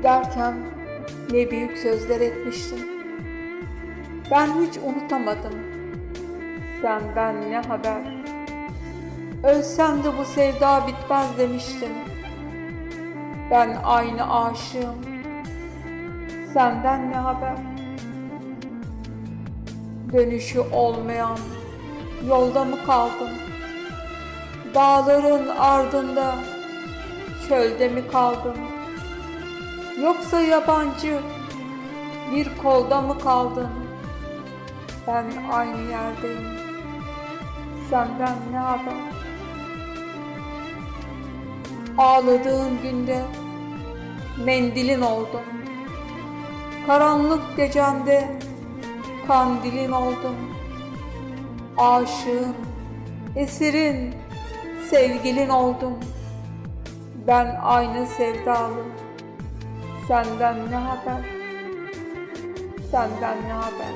Giderken ne büyük sözler etmiştin. Ben hiç unutamadım. Senden ne haber? Ölsem de bu sevda bitmez demiştin. Ben aynı aşığım. Senden ne haber? Dönüşü olmayan yolda mı kaldın? Dağların ardında çölde mi kaldın? Yoksa yabancı bir kolda mı kaldın? Ben aynı yerdeyim. Senden ne haber? Ağladığın günde mendilin oldum. Karanlık gecende kandilin oldum. Aşığın, esirin, sevgilin oldum. Ben aynı sevdalı. Senden ne haber? Senden ne haber?